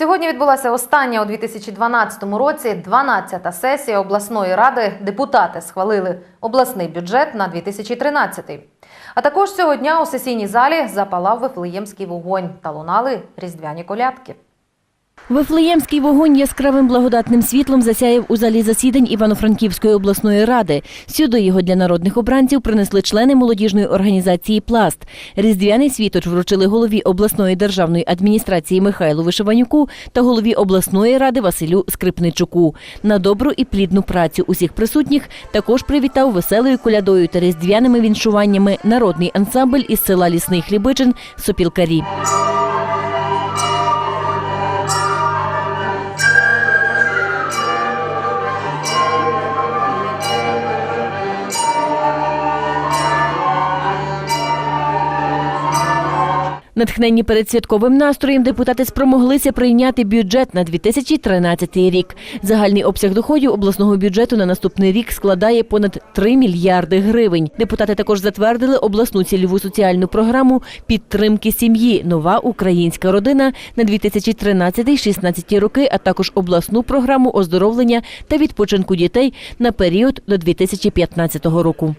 Сьогодні відбулася остання у 2012 році 12-та сесія обласної ради. Депутати схвалили обласний бюджет на 2013. А також цього дня у сесійній залі запалав Вифлеємський вогонь та лунали різдвяні колядки. Вифлеємський вогонь яскравим благодатним світлом засяяв у залі засідань Івано-Франківської обласної ради. Сюди його для народних обранців принесли члени молодіжної організації Пласт. Різдвяний світоч вручили голові обласної державної адміністрації Михайлу Вишиванюку та голові обласної ради Василю Скрипничуку. На добру і плідну працю усіх присутніх також привітав веселою колядою та різдвяними віншуваннями народний ансамбль із села Лісний Хлібичин Сопілкарі. Натхненні перед святковим настроєм депутати спромоглися прийняти бюджет на 2013 рік. Загальний обсяг доходів обласного бюджету на наступний рік складає понад 3 мільярди гривень. Депутати також затвердили обласну цільову соціальну програму підтримки сім'ї Нова українська родина на 2013-16 роки, а також обласну програму оздоровлення та відпочинку дітей на період до 2015 року.